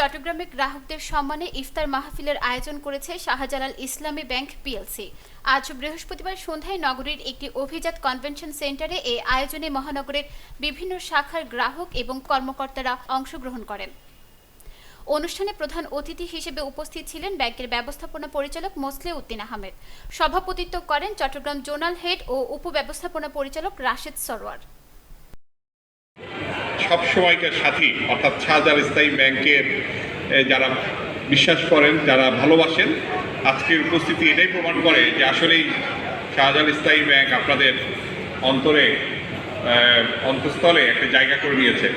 চট্টগ্রামে গ্রাহকদের সম্মানে ইফতার মাহফিলের আয়োজন করেছে শাহজালাল ইসলামী ব্যাংক পিএলসি। আজ বৃহস্পতিবার সন্ধ্যায় নগরীর একটি অভিজাত কনভেনশন সেন্টারে এই আয়োজনে মহানগরের বিভিন্ন শাখার গ্রাহক এবং কর্মকর্তারা অংশগ্রহণ করেন। অনুষ্ঠানে প্রধান অতিথি হিসেবে উপস্থিত ছিলেন ব্যাংকের ব্যবস্থাপনা পরিচালক মোসলে উদ্দিন আহমেদ। সভাপতিত্ব করেন চট্টগ্রাম জোনাল হেড ও উপব্যবস্থাপনা পরিচালক রাশেদ সরোয়ার। সব সময়কার সাথী, অর্থাৎ শাহজাল ইসলামী ব্যাংকের যারা বিশ্বাস করেন, যারা ভালোবাসেন, আজকের উপস্থিতি এটাই প্রমাণ করে যে আসলেই শাহজাল ইসলামী ব্যাংক আপনাদের অন্তরে অন্তঃস্থলে একটা জায়গা করে নিয়েছে।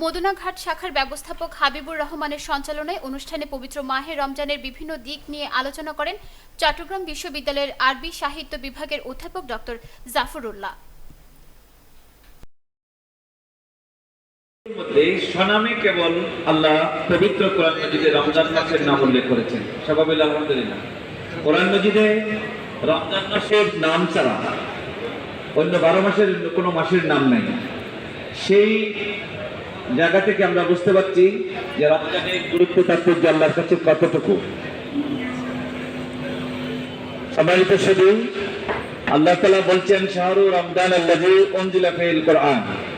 মদুনাঘাট শাখার ব্যবস্থাপক হাবিবুর রহমানের সঞ্চালনায় অনুষ্ঠানে পবিত্র মাহে রমজানের বিভিন্ন দিক নিয়ে আলোচনা করেন চট্টগ্রাম বিশ্ববিদ্যালয়ের আরবি সাহিত্য বিভাগের অধ্যাপক ডক্টর জাফরুল্লাহ। আল্লাহ সেই জায়গা থেকে আমরা বুঝতে পারছি যে রমজানের গুরুত্ব তাৎপর্য আল্লাহর কাছে কতটুকু। সম্মানিত শুধু আল্লাহ তালা বলছেন, শাহরু রমজান আল্লাহ অঞ্জিলা ফেল কোরআন।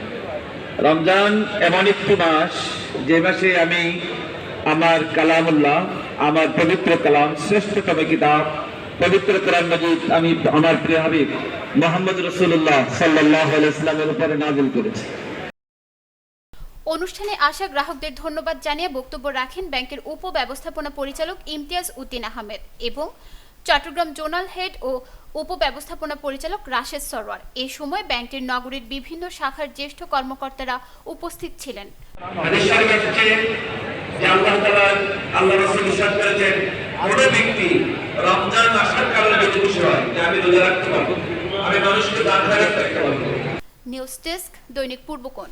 রমজান এমন একটি মাস, যে মাসে আমি আমার কালামুল্লাহ, আমার পবিত্র কালাম, শ্রেষ্ঠতম কিতাব, পবিত্র কোরআন মজিদ আমি আমার প্রিয় হাবিব মোহাম্মদ রসুল্লাহ সাল্লাহ ইসলামের উপরে নাজিল করেছি। অনুষ্ঠানে আসা গ্রাহকদের ধন্যবাদ জানিয়ে বক্তব্য রাখেন ব্যাংকের উপ ব্যবস্থাপনা পরিচালক ইমতিয়াজ উদ্দিন আহমেদ এবং চট্টগ্রাম জোনাল হেড ও উপব্যবস্থাপনা পরিচালক রাশেদ সরওয়ার। এ সময় ব্যাংকটির নগরীর বিভিন্ন শাখার জ্যেষ্ঠ কর্মকর্তারা উপস্থিত ছিলেন। হাদিস শরীফে এসেছে যে আল্লাহ তাআলা আল্লাহ রাসূল ইরশাদ করেছেন কোন ব্যক্তি। রমজান আসার কারণে যদি খুশি হয় যে আমি রোজা রাখতে পারব। আমি মানুষকে দান রাখতে পারব নিউজ ডেস্ক দৈনিক পূর্বকোণ